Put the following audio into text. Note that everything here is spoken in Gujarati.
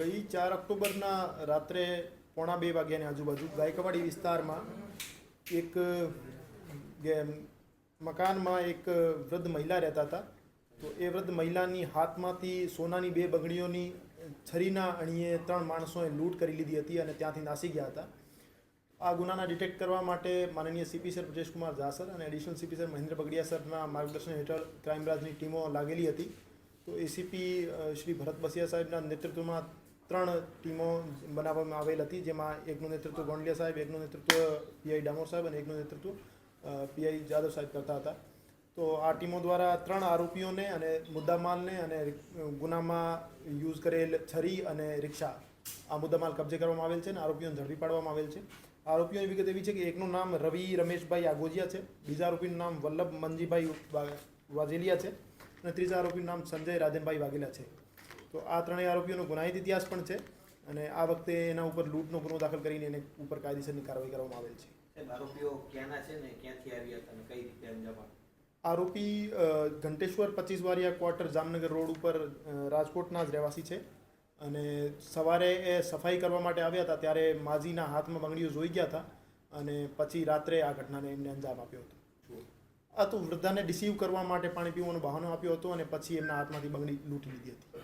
ગઈ ચાર ઓક્ટોબરના રાત્રે પોણા બે વાગ્યાની આજુબાજુ ગાયકવાડી વિસ્તારમાં એક મકાનમાં એક વૃદ્ધ મહિલા રહેતા હતા. તો એ વૃદ્ધ મહિલાની હાથમાંથી સોનાની બે બંગડીઓની છરીના અણીએ ત્રણ માણસોએ લૂંટ કરી લીધી હતી અને ત્યાંથી નાસી ગયા હતા. આ ગુનાના ડિટેક્ટ કરવા માટે માનનીય સીપી સર બ્રજેશકુમાર ઝાસર અને additional CP sir Mahendra Bagadia સરના માર્ગદર્શન હેઠળ ક્રાઇમ બ્રાન્ચની ટીમો લાગેલી હતી. તો એસીપી શ્રી ભરત બસિયા સાહેબના નેતૃત્વમાં ત્રણ ટીમો બનાવવામાં આવેલ હતી, જેમાં એકનું નેતૃત્વ ગોંડલિયા સાહેબ, એકનું નેતૃત્વ પીઆઈ ડામોર સાહેબ અને એકનું નેતૃત્વ પીઆઈ જાદવ સાહેબ કરતા હતા. તો આ ટીમો દ્વારા ત્રણ આરોપીઓને અને મુદ્દામાલને અને ગુનામાં યુઝ કરેલ છરી અને રિક્ષા આ મુદ્દામાલ કબજે કરવામાં આવેલ છે અને આરોપીઓને ઝડપી પાડવામાં આવેલ છે. આરોપીઓની વિગત એવી છે કે એકનું નામ રવિ રમેશભાઈ આગોજિયા છે, બીજા આરોપીનું નામ વલ્લભ મનજીભાઈ વા- વાઘેલિયા છે અને ત્રીજા આરોપીનું નામ સંજય રાજનભાઈ વાઘેલા છે. તો આ ત્રણેય આરોપીઓનો ગુનાહિત ઇતિહાસ પણ છે અને આ વખતે એના ઉપર લૂંટનો ગુનો દાખલ કરીને એને ઉપર કાયદેસરની કાર્યવાહી કરવામાં આવેલ છે. આરોપીઓ ક્યાંના છે ને ક્યાંથી આવ્યા હતા અને કઈ રીતે અંજામ આરોપી ઘંટેશ્વર પચીસ વારિયા ક્વાર્ટર જામનગર રોડ ઉપર રાજકોટના જ રહેવાસી છે અને સવારે એ સફાઈ કરવા માટે આવ્યા હતા ત્યારે માજીના હાથમાં બંગડીઓ જોઈ ગયા હતા અને પછી રાત્રે આ ઘટનાને એમને અંજામ આપ્યો હતો. આ તો વૃદ્ધાને ડિસીવ કરવા માટે પાણી પીવાનું બહાનો આપ્યો હતો અને પછી એમના હાથમાંથી બંગડી લૂંટી લીધી હતી.